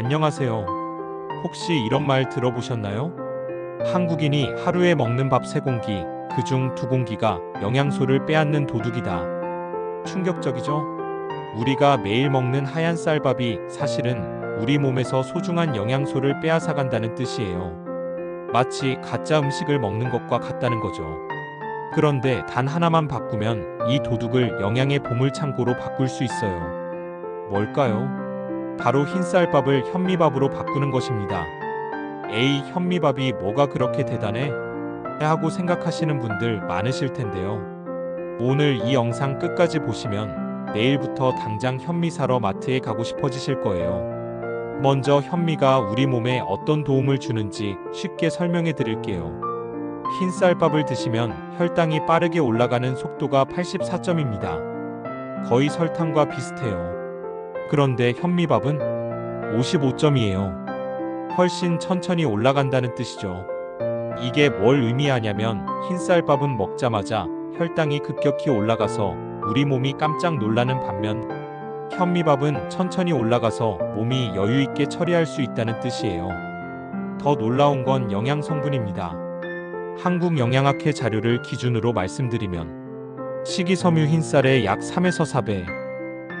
안녕하세요. 혹시 이런 말 들어보셨나요? 한국인이 하루에 먹는 밥세 공기, 그중 두 공기가 영양소를 빼앗는 도둑이다. 충격적이죠? 우리가 매일 먹는 하얀 쌀밥이 사실은 우리 몸에서 소중한 영양소를 빼앗아 간다는 뜻이에요. 마치 가짜 음식을 먹는 것과 같다는 거죠. 그런데 단 하나만 바꾸면 이 도둑을 영양의 보물창고로 바꿀 수 있어요. 뭘까요? 바로 흰쌀밥을 현미밥으로 바꾸는 것입니다. 에이, 현미밥이 뭐가 그렇게 대단해? 하고 생각하시는 분들 많으실 텐데요. 오늘 이 영상 끝까지 보시면 내일부터 당장 현미 사러 마트에 가고 싶어지실 거예요. 먼저 현미가 우리 몸에 어떤 도움을 주는지 쉽게 설명해 드릴게요. 흰쌀밥을 드시면 혈당이 빠르게 올라가는 속도가 84점입니다. 거의 설탕과 비슷해요. 그런데 현미밥은 55점이에요. 훨씬 천천히 올라간다는 뜻이죠. 이게 뭘 의미하냐면 흰쌀밥은 먹자마자 혈당이 급격히 올라가서 우리 몸이 깜짝 놀라는 반면 현미밥은 천천히 올라가서 몸이 여유 있게 처리할 수 있다는 뜻이에요. 더 놀라운 건 영양 성분입니다. 한국 영양학회 자료를 기준으로 말씀드리면 식이섬유 흰쌀의 약 3에서 4배,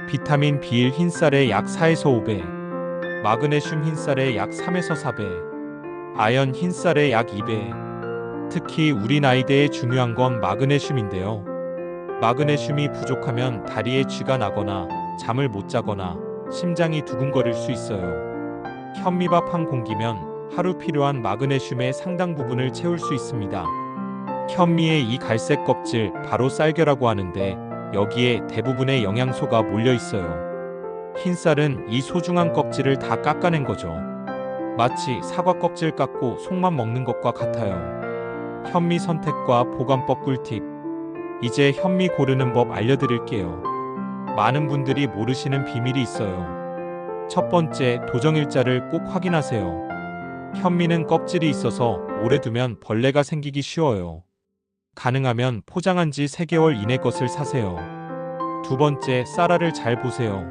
비타민 B1 흰쌀의 약 4에서 5배, 마그네슘 흰쌀의 약 3에서 4배, 아연 흰쌀의 약 2배. 특히 우리 나이대에 중요한 건 마그네슘인데요. 마그네슘이 부족하면 다리에 쥐가 나거나 잠을 못 자거나 심장이 두근거릴 수 있어요. 현미밥 한 공기면 하루 필요한 마그네슘의 상당 부분을 채울 수 있습니다. 현미의 이 갈색 껍질 바로 쌀겨라고 하는데 여기에 대부분의 영양소가 몰려 있어요. 흰쌀은 이 소중한 껍질을 다 깎아낸 거죠. 마치 사과 껍질 깎고 속만 먹는 것과 같아요. 현미 선택과 보관법 꿀팁. 이제 현미 고르는 법 알려드릴게요. 많은 분들이 모르시는 비밀이 있어요. 첫 번째, 도정일자를 꼭 확인하세요. 현미는 껍질이 있어서 오래 두면 벌레가 생기기 쉬워요. 가능하면 포장한 지 3개월 이내 것을 사세요. 두 번째, 쌀알을 잘 보세요.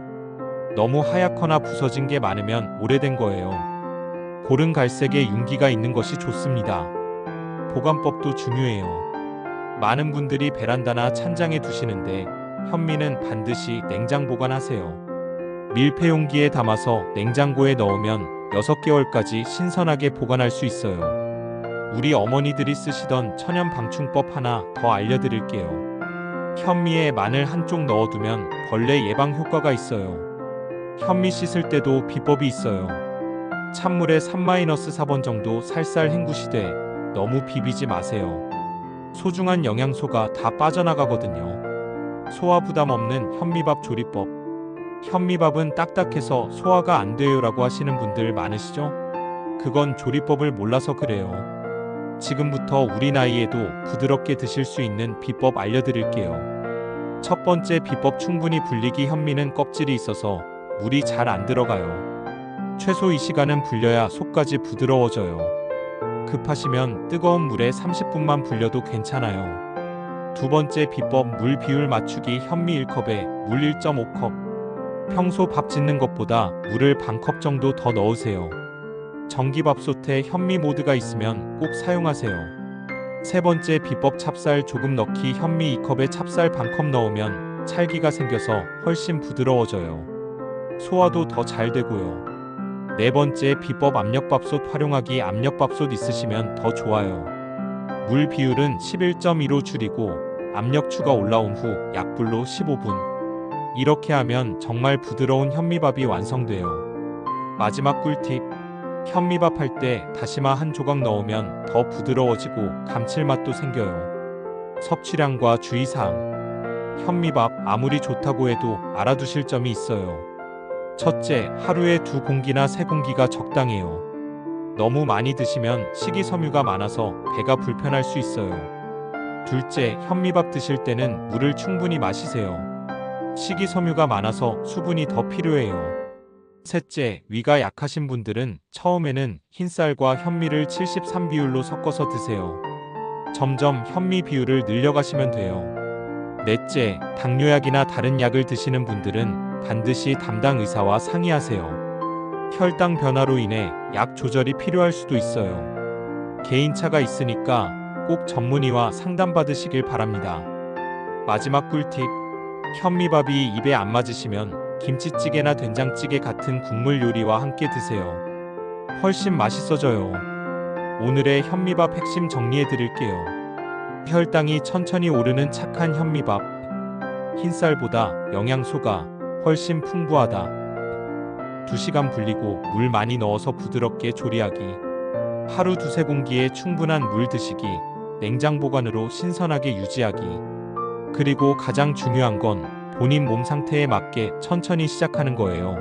너무 하얗거나 부서진 게 많으면 오래된 거예요. 고른 갈색에 윤기가 있는 것이 좋습니다. 보관법도 중요해요. 많은 분들이 베란다나 찬장에 두시는데 현미는 반드시 냉장 보관하세요. 밀폐 용기에 담아서 냉장고에 넣으면 6개월까지 신선하게 보관할 수 있어요. 우리 어머니들이 쓰시던 천연 방충법 하나 더 알려드릴게요. 현미에 마늘 한쪽 넣어두면 벌레 예방 효과가 있어요. 현미 씻을 때도 비법이 있어요. 찬물에 3-4번 정도 살살 헹구시되 너무 비비지 마세요. 소중한 영양소가 다 빠져나가거든요. 소화 부담 없는 현미밥 조리법. 현미밥은 딱딱해서 소화가 안 돼요라고 하시는 분들 많으시죠? 그건 조리법을 몰라서 그래요. 지금부터 우리 나이에도 부드럽게 드실 수 있는 비법 알려드릴게요. 첫 번째 비법 충분히 불리기 현미는 껍질이 있어서 물이 잘 안 들어가요. 최소 이 시간은 불려야 속까지 부드러워져요. 급하시면 뜨거운 물에 30분만 불려도 괜찮아요. 두 번째 비법 물 비율 맞추기 현미 1컵에 물 1.5컵. 평소 밥 짓는 것보다 물을 반 컵 정도 더 넣으세요. 전기밥솥에 현미 모드가 있으면 꼭 사용하세요. 세 번째 비법 찹쌀 조금 넣기 현미 2컵에 찹쌀 반 컵 넣으면 찰기가 생겨서 훨씬 부드러워져요. 소화도 더 잘 되고요. 네 번째 비법 압력밥솥 활용하기 압력밥솥 있으시면 더 좋아요. 물 비율은 11.2로 줄이고 압력 추가 올라온 후 약불로 15분. 이렇게 하면 정말 부드러운 현미밥이 완성돼요. 마지막 꿀팁. 현미밥 할 때 다시마 한 조각 넣으면 더 부드러워지고 감칠맛도 생겨요. 섭취량과 주의사항. 현미밥 아무리 좋다고 해도 알아두실 점이 있어요. 첫째, 하루에 두 공기나 세 공기가 적당해요. 너무 많이 드시면 식이섬유가 많아서 배가 불편할 수 있어요. 둘째, 현미밥 드실 때는 물을 충분히 마시세요. 식이섬유가 많아서 수분이 더 필요해요. 셋째, 위가 약하신 분들은 처음에는 흰쌀과 현미를 73 비율로 섞어서 드세요. 점점 현미 비율을 늘려가시면 돼요. 넷째, 당뇨약이나 다른 약을 드시는 분들은 반드시 담당 의사와 상의하세요. 혈당 변화로 인해 약 조절이 필요할 수도 있어요. 개인차가 있으니까 꼭 전문의와 상담받으시길 바랍니다. 마지막 꿀팁. 현미밥이 입에 안 맞으시면 김치찌개나 된장찌개 같은 국물 요리와 함께 드세요. 훨씬 맛있어져요. 오늘의 현미밥 핵심 정리해 드릴게요. 혈당이 천천히 오르는 착한 현미밥. 흰쌀보다 영양소가 훨씬 풍부하다. 2시간 불리고 물 많이 넣어서 부드럽게 조리하기. 하루 두세 공기에 충분한 물 드시기. 냉장 보관으로 신선하게 유지하기. 그리고 가장 중요한 건 본인 몸 상태에 맞게 천천히 시작하는 거예요.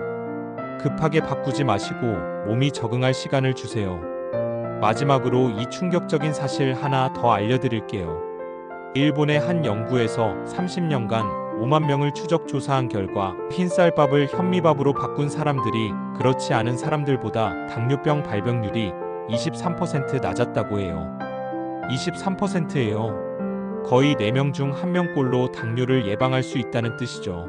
급하게 바꾸지 마시고 몸이 적응할 시간을 주세요. 마지막으로 이 충격적인 사실 하나 더 알려드릴게요. 일본의 한 연구에서 30년간 5만 명을 추적 조사한 결과 흰쌀밥을 현미밥으로 바꾼 사람들이 그렇지 않은 사람들보다 당뇨병 발병률이 23% 낮았다고 해요. 23%예요. 거의 4명 중 1명꼴로 당뇨를 예방할 수 있다는 뜻이죠.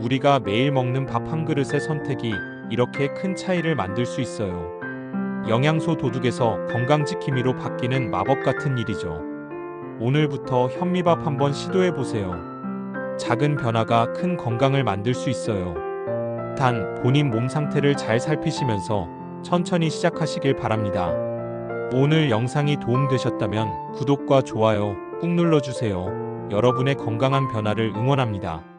우리가 매일 먹는 밥 한 그릇의 선택이 이렇게 큰 차이를 만들 수 있어요. 영양소 도둑에서 건강지킴이로 바뀌는 마법 같은 일이죠. 오늘부터 현미밥 한번 시도해 보세요. 작은 변화가 큰 건강을 만들 수 있어요. 단, 본인 몸 상태를 잘 살피시면서 천천히 시작하시길 바랍니다. 오늘 영상이 도움되셨다면 구독과 좋아요 꾹 눌러주세요. 여러분의 건강한 변화를 응원합니다.